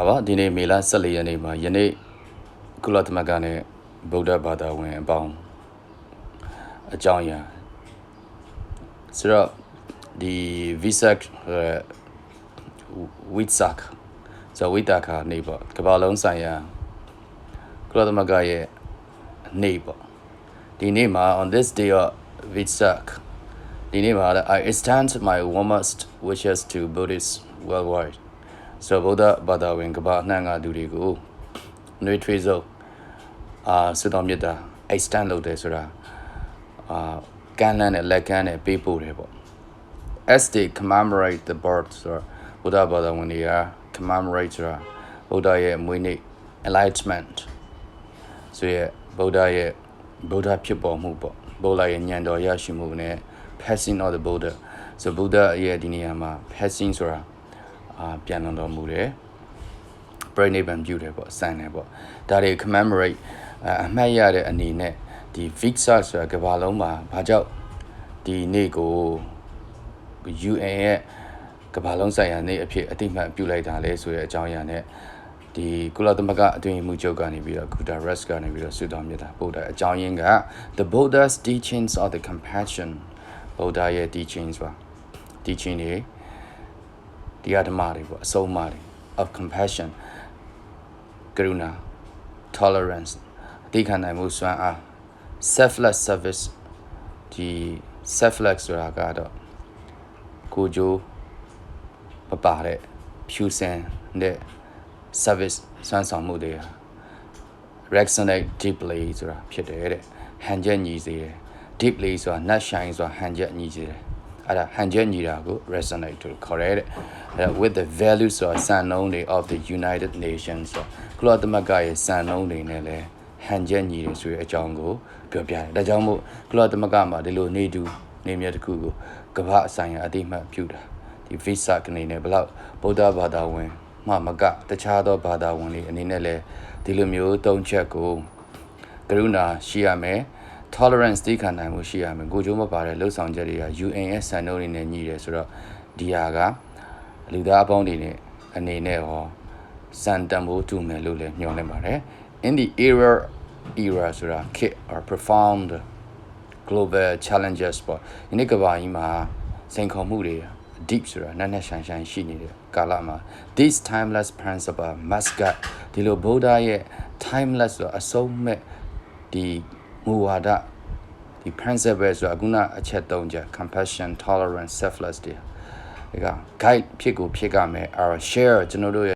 ပါပါဒီနေ့မေလ14ရက်နေ့မှာယနေ့ကုလသမဂ္ဂနဲ့ဗုဒ္ဓဘာသာဝင်အပေါင်းအကြောင်းအရာဆိုတော့ဒီ Visak ဝိဇက်ဇဝိတာခနေပေါ့ကမ္ဘာလုံးဆိုင်ရာကုလသမဂ္ဂရဲ့နေပေါ့ဒီနေ့မှာ on this day of Visak ဒီနေ့မှာ I extend my warmest wishes to Buddhists worldwide ဆိုတော့ဗုဒ္ဓဘာသာဝင်ကမ္ဘာအနှံ့ကလူတွေကိုနှွေးထွေးဆုံးအာဆုတောင်းမြတ်တာ extend လုပ်တယ်ဆိုတာအာကမ်းလှမ်းတဲ့လက်ကမ်းနဲ့ပေးပို့တယ်ပေါ့ as they commemorate the birth ဆိုတော့ဗုဒ္ဓဘာသာဝင်တွေက commemorate ဆိုတာဗုဒ္ဓရဲ့မွေးနေ့ enlightenment ဆိုရဗုဒ္ဓရဲ့ဗုဒ္ဓဖြစ်ပေါ်မှုပေါ့ဗုဒ္ဓရဲ့ဉာဏ်တော်ရရှိမှုနဲ့ passing of the Buddha ဆိုဗုဒ္ဓရဲ့ဒီနေရာမှာ passing ဆိုတာ အာပြန်လွန်တော်မူတယ်ပြိဋိဘံပြုတယ်ပေါ့စံတယ်ပေါ့ဒါတွေ commemorate အအမှတ်ရတဲ့အနေနဲ့ဒီ Vixa ဆိုတာကမ္ဘာလုံးမှာဘာကြောင့်ဒီနေ့ကို UN ရဲ့ကမ္ဘာလုံးဆိုင်ရာနေ့အဖြစ်အတိအမှတ်ပြုလိုက်တာလဲဆိုတဲ့အကြောင်းအရာနဲ့ဒီကုလသမဂ္ဂအတွင်းရေးမှုချုပ်ကနေပြီးတော့ Guterres ကနေပြီးတော့ဆုတောင်းမြတ်တာပို့တဲ့အကြောင်းရင်းက the Buddha's teachings of the compassion ဗုဒ္ဓရဲ့ teachings ပါ teaching တွေ တရားဓမ္မတွေပေါ့အဆုံးအမတွေ of compassion ကရုဏာ tolerance အသိခံနိုင်မှုစွမ်းအား selfless service ဒီ selfless ဆိုတာကတော့ကိုကြိုးမပါတဲ့ဖြူစင်တဲ့ service စွမ်းဆောင်မှုတွေဟာ resonate deeply ဆိုတာဖြစ်တယ်တဲ့ဟန်ချက်ညီစေတယ် deeply ဆိုတာ nut shine ဆိုတာဟန်ချက်ညီစေတယ် အဲ့ဒါဟန်ချက်ညီတာကို resonate လို့ခေါ်ရဲတဲ့အဲ့ဒါ with the values ဆိုတာစံနှုန်းတွေ of the United Nations ဆိုကုလသမဂ္ဂရဲ့စံနှုန်းတွေနဲ့လည်းဟန်ချက်ညီတယ်ဆိုတဲ့အကြောင်းကိုပြောပြတယ်ဒါကြောင့်မို့ကုလသမဂ္ဂမှာဒီလိုနေတူနေမြတ်တစ်ခုကိုကမ္ဘာအဆိုင်ရာအတိအမှတ်ပြုတာဒီ visa ကနေနဲ့ဘလောက်ဗုဒ္ဓဘာသာဝင်မှမကတခြားသောဘာသာဝင်တွေအနေနဲ့လည်းဒီလိုမျိုးသုံးချက်ကိုကရုဏာရှိရမယ် tolerance တိခံနိုင်မှုရှိရမယ်ကိုကြိုးမပါတဲ့လှုပ်ဆောင်ချက်တွေက UN ရဲ့စံနှုန်းတွေနဲ့ညီတယ်ဆိုတော့ဒီဟာကလူသားအပေါင်းတွေနဲ့အနေနဲ့ဟောစံတန်ဖိုးတူမယ်လို့လည်းညွှန်လိုက်ပါတယ် in the era era ဆိုတာ kit or profound global challenges ပေါ့ဒီနေ့ကမ္ဘာကြီးမှာစိန်ခေါ်မှုတွေ deep ဆိုတာနက်နက်ရှိုင်ရှိုင်ရှိနေတဲ့ကာလမှာ this timeless principle must guide ဒီလိုဗုဒ္ဓရဲ့ timeless ဆိုတာအဆုံးမဲ့ဒီ မူဝါဒဒီ principle ဆိုတာခုနအချက်၃ချက် compassion tolerance selfless တွေဒီက guide ဖြစ်ကိုဖြစ်ကမယ် our share ကျွန်တော်တို့ရဲ့